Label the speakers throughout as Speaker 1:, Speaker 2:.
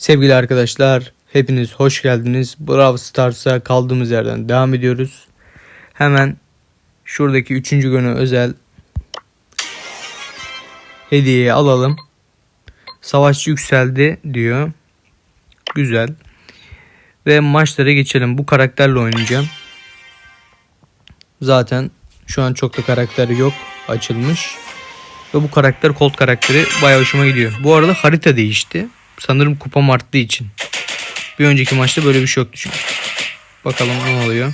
Speaker 1: Sevgili arkadaşlar, hepiniz hoş geldiniz. Brawl Stars'a kaldığımız yerden devam ediyoruz. Hemen şuradaki üçüncü günü özel hediyeyi alalım. Savaşçı yükseldi diyor. Güzel. Ve maçlara geçelim. Bu karakterle oynayacağım. Zaten şu an çok da karakter yok açılmış. Ve bu karakter Colt karakteri bayağı hoşuma gidiyor. Bu arada harita değişti. Sanırım kupam arttığı için. Bir önceki maçta böyle bir şey yoktu çünkü. Bakalım ne oluyor.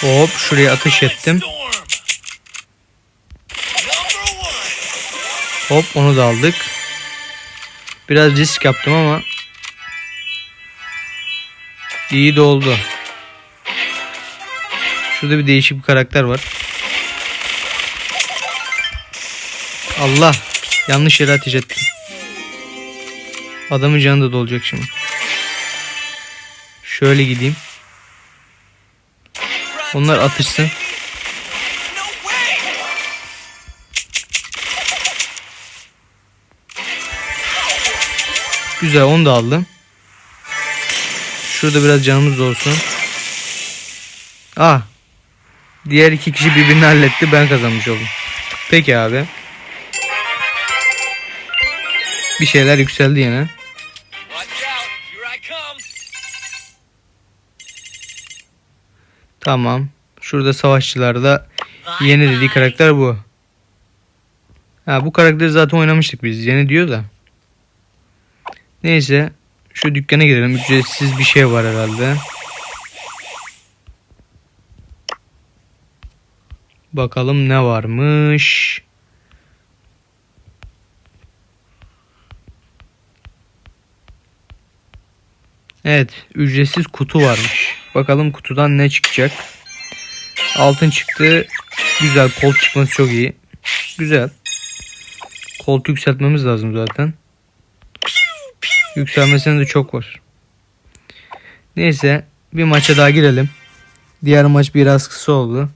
Speaker 1: Hop şuraya ateş ettim. Hop onu da aldık. Biraz risk yaptım ama iyi de oldu. Şurada bir değişik bir karakter var. Allah yanlış yere ateş ettim. Adamın canı da dolacak şimdi. Şöyle gideyim. Onlar atışsın. Güzel onu da aldım. Şurada biraz canımız da olsun. Ah. Diğer iki kişi birbirini halletti. Ben kazanmış oldum. Peki abi. Bir şeyler yükseldi yine. Tamam. Şurada savaşçılarda yeni dediği karakter bu. Ha bu karakteri zaten oynamıştık biz. Yeni diyor da. Neyse. Şu dükkana girelim. Ücretsiz bir şey var herhalde. Bakalım ne varmış. Evet, ücretsiz kutu varmış. Bakalım kutudan ne çıkacak. Altın çıktı. Güzel, kol çıkması çok iyi. Güzel. Koltuğu yükseltmemiz lazım zaten. Yükselmesine de çok var. Neyse, bir maça daha girelim. Diğer maç biraz kısa oldu.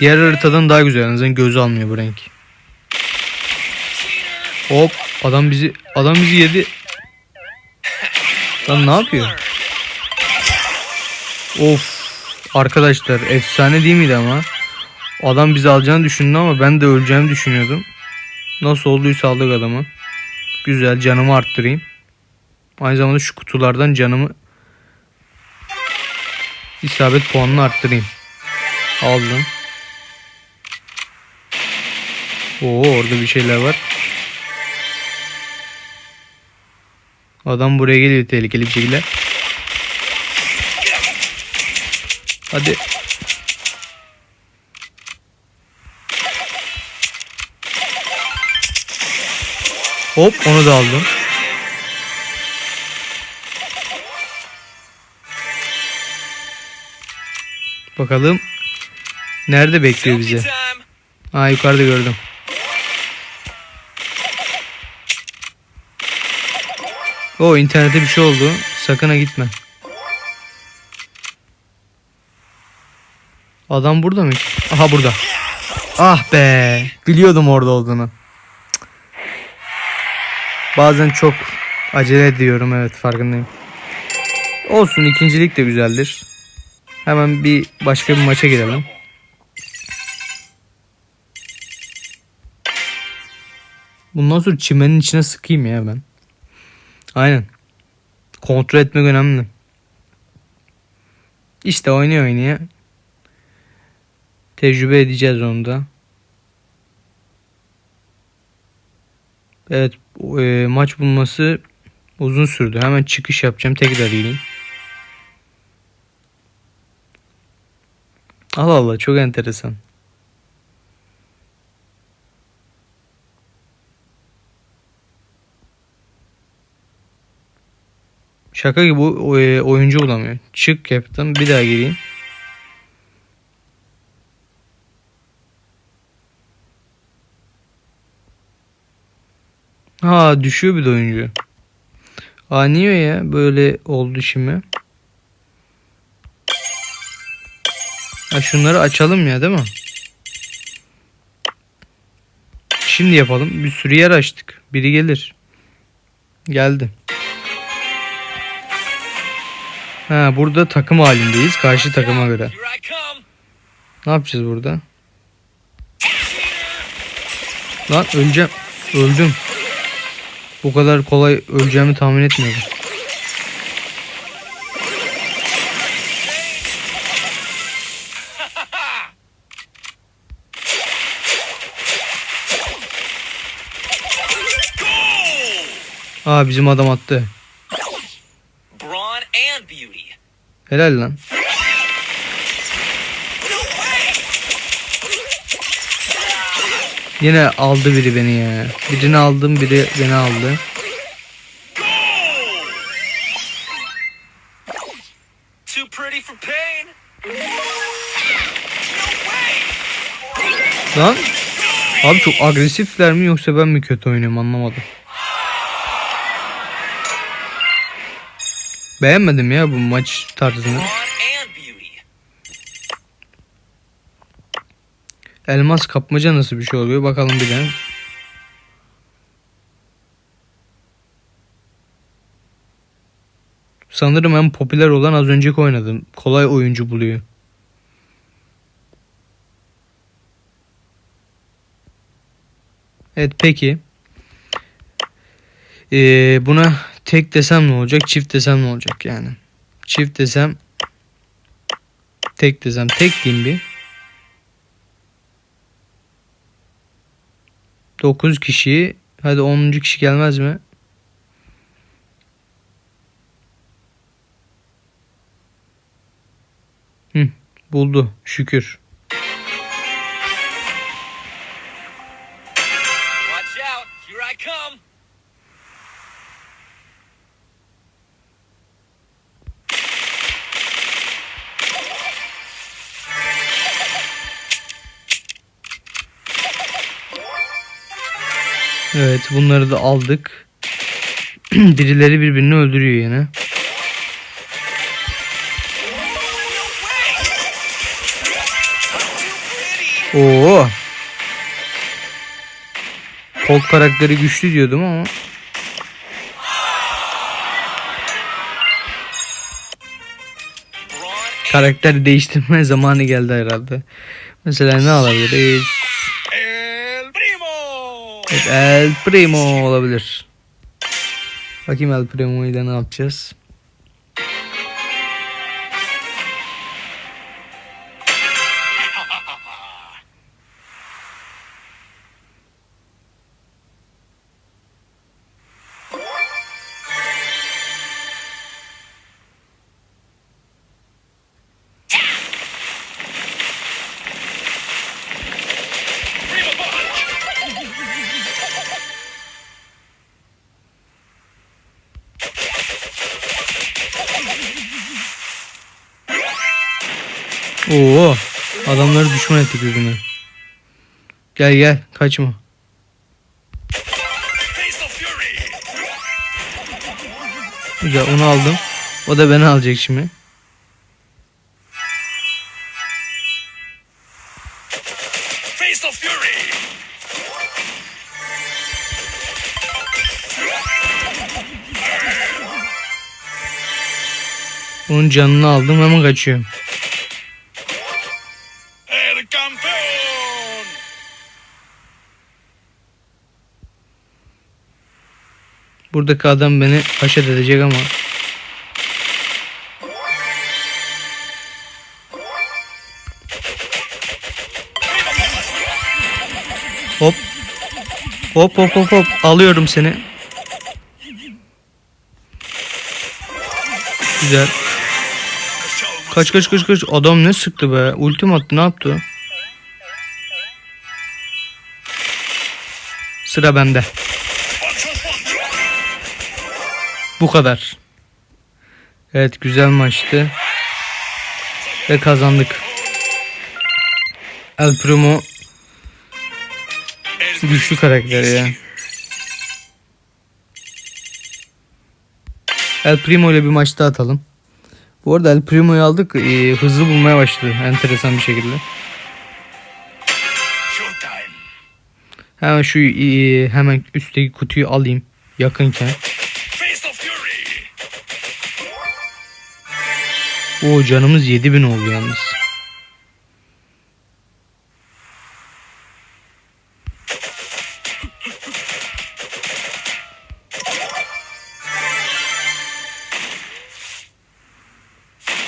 Speaker 1: Diğer haritadan daha güzel. En gözü almıyor bu renk. Hop adam bizi adam bizi yedi. Lan ne yapıyor? Of arkadaşlar efsane değil miydi ama? Adam bizi alacağını düşündü ama ben de öleceğimi düşünüyordum. Nasıl olduysa aldık adamı. Güzel canımı arttırayım. Aynı zamanda şu kutulardan canımı isabet puanını arttırayım. Aldım. Oo orada bir şeyler var. Adam buraya geliyor tehlikeli bir şekilde. Hadi. Hop onu da aldım. Bakalım. Nerede bekliyor bizi? Aa yukarıda gördüm. O internete bir şey oldu. Sakın ha gitme. Adam burada mı? Aha burada. Ah be. Biliyordum orada olduğunu. Bazen çok acele ediyorum evet farkındayım. Olsun ikincilik de güzeldir. Hemen bir başka bir maça girelim. Bundan sonra çimenin içine sıkayım ya ben. Aynen. Kontrol etmek önemli. İşte oynuyor oynaya. Tecrübe edeceğiz onu da. Evet e, maç bulması uzun sürdü. Hemen çıkış yapacağım. Tekrar gireyim. Allah Allah çok enteresan. Şaka gibi e, oyuncu bulamıyor. Çık yaptım. Bir daha gireyim. Ha düşüyor bir de oyuncu. Aa niye ya böyle oldu şimdi? Ha şunları açalım ya değil mi? Şimdi yapalım. Bir sürü yer açtık. Biri gelir. Geldi. Ha burada takım halindeyiz. Karşı takıma göre. Ne yapacağız burada? Lan öleceğim. Öldüm. Bu kadar kolay öleceğimi tahmin etmiyordum. Aa bizim adam attı. Helal lan. Yine aldı biri beni ya. Birini aldım biri beni aldı. Lan. Abi çok agresifler mi yoksa ben mi kötü oynuyorum anlamadım. Beğenmedim ya bu maç tarzını. Elmas kapmaca nasıl bir şey oluyor bakalım bir de. Sanırım en popüler olan az önceki oynadım. Kolay oyuncu buluyor. Evet peki. Ee, buna tek desem ne olacak? Çift desem ne olacak yani? Çift desem tek desem tek diyeyim bir. 9 kişi. Hadi 10. kişi gelmez mi? Hı, buldu şükür. Evet bunları da aldık. Birileri birbirini öldürüyor yine. Oo. Colt karakteri güçlü diyordum ama. Karakter değiştirme zamanı geldi herhalde. Mesela ne alabiliriz?
Speaker 2: El Primo.
Speaker 1: Olabilir. Bakayım El Primo'yu da ne yapacağız? Oo, adamları düşman ettik birbirine. Gel gel, kaçma. Güzel, onu aldım. O da beni alacak şimdi. Onun canını aldım, hemen kaçıyorum.
Speaker 2: Campeón.
Speaker 1: Buradaki adam beni haşet edecek ama. Hop. Hop hop hop hop. Alıyorum seni. Güzel. Kaç kaç kaç kaç. Adam ne sıktı be. Ultim attı ne yaptı? Sıra bende. Bu kadar. Evet güzel maçtı. Ve kazandık. El Primo güçlü karakter ya. El Primo ile bir maç daha atalım. Bu arada El Primo'yu aldık. ee, hızlı bulmaya başladı. Enteresan bir şekilde. Hemen şu ee, hemen üstteki kutuyu alayım. Yakınken. Oo canımız 7000 oldu yalnız.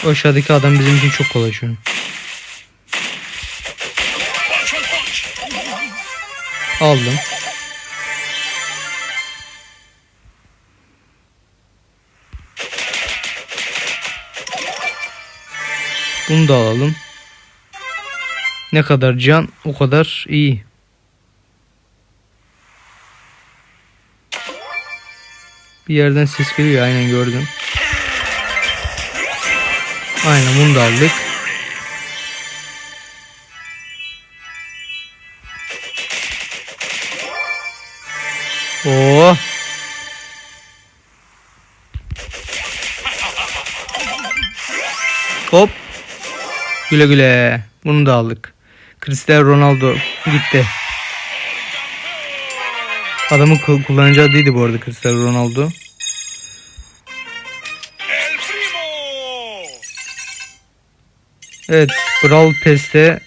Speaker 1: O aşağıdaki adam bizim için çok kolay şu an. Aldım. Bunu da alalım. Ne kadar can o kadar iyi. Bir yerden ses geliyor aynen gördüm. Aynen bunu da aldık. Oo. Hop. Güle güle. Bunu da aldık. Cristiano Ronaldo gitti. Adamın kul- kullanacağı değildi bu arada Cristiano Ronaldo. Evet. Brawl Pass'te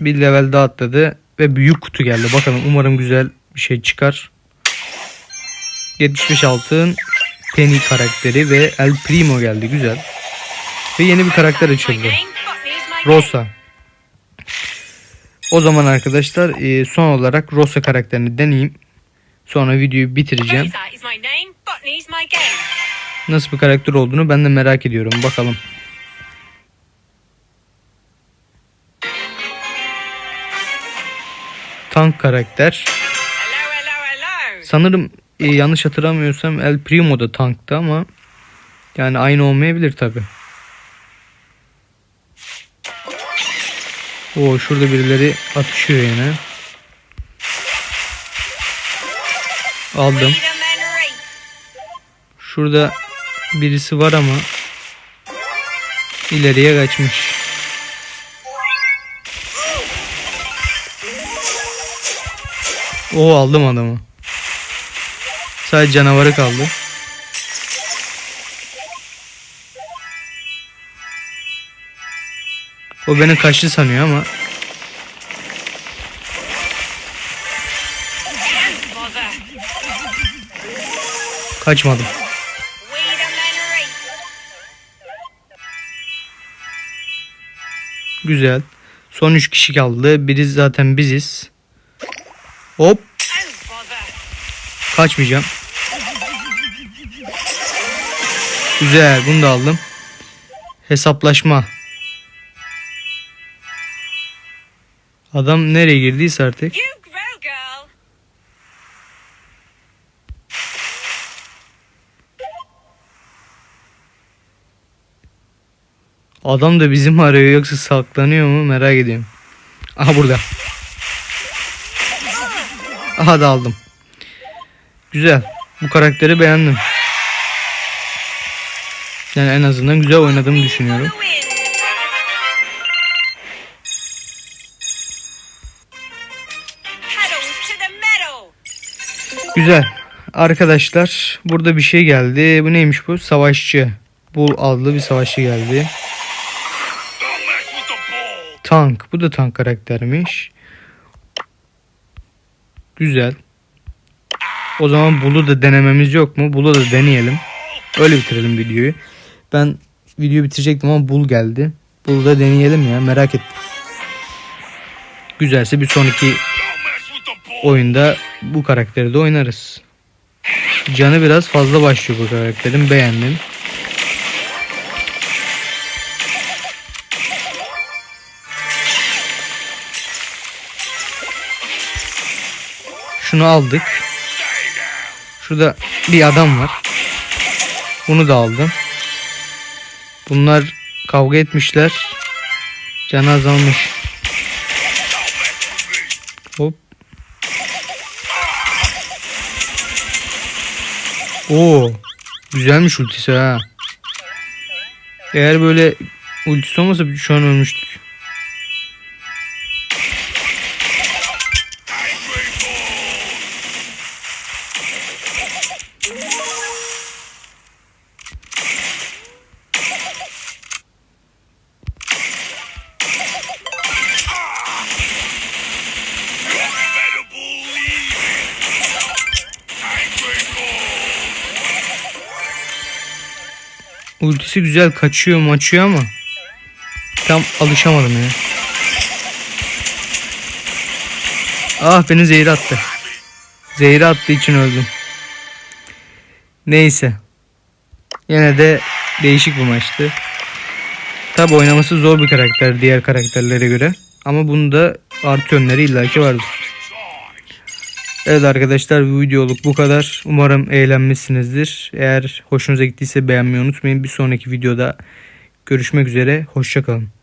Speaker 1: bir level daha atladı. Ve büyük kutu geldi. Bakalım umarım güzel bir şey çıkar. 75 altın Penny karakteri ve El Primo geldi. Güzel. Ve yeni bir karakter açıldı. Rosa. O zaman arkadaşlar e, son olarak Rosa karakterini deneyeyim. Sonra videoyu bitireceğim. Nasıl bir karakter olduğunu ben de merak ediyorum. Bakalım. Tank karakter. Sanırım e, yanlış hatırlamıyorsam El Primo da tankta ama yani aynı olmayabilir tabi. Oo şurada birileri atışıyor yine. Aldım. Şurada birisi var ama ileriye kaçmış. O aldım adamı. Sadece canavarı kaldı. O beni kaçtı sanıyor ama kaçmadım. Güzel. Son 3 kişi kaldı. Biri zaten biziz. Hop. Kaçmayacağım. Güzel bunu da aldım. Hesaplaşma. Adam nereye girdiyse artık. Adam da bizim arıyor yoksa saklanıyor mu merak ediyorum. Aha burada. Aha da aldım. Güzel. Bu karakteri beğendim. Yani en azından güzel oynadığımı düşünüyorum. Güzel. Arkadaşlar burada bir şey geldi. Bu neymiş bu? Savaşçı. Bu adlı bir savaşçı geldi. Tank. Bu da tank karaktermiş. Güzel. O zaman Bulu da denememiz yok mu? Bulu da deneyelim. Öyle bitirelim videoyu. Ben videoyu bitirecektim ama Bul geldi. Bulu da deneyelim ya merak ettim. Güzelse bir sonraki oyunda bu karakteri de oynarız. Canı biraz fazla başlıyor bu karakterin. Beğendim. Şunu aldık. Şurada bir adam var. Bunu da aldım. Bunlar kavga etmişler. Canı azalmış. Hop. Oo. Güzelmiş ultisi ha. Eğer böyle ultisi olmasa şu an ölmüştük. Ultisi güzel kaçıyor maçıyor ama tam alışamadım ya. Ah beni zehir attı. Zehri attığı için öldüm. Neyse. Yine de değişik bir maçtı. Tabi oynaması zor bir karakter diğer karakterlere göre. Ama bunda artı yönleri illaki vardır. Evet arkadaşlar bu videoluk bu kadar. Umarım eğlenmişsinizdir. Eğer hoşunuza gittiyse beğenmeyi unutmayın. Bir sonraki videoda görüşmek üzere. Hoşçakalın.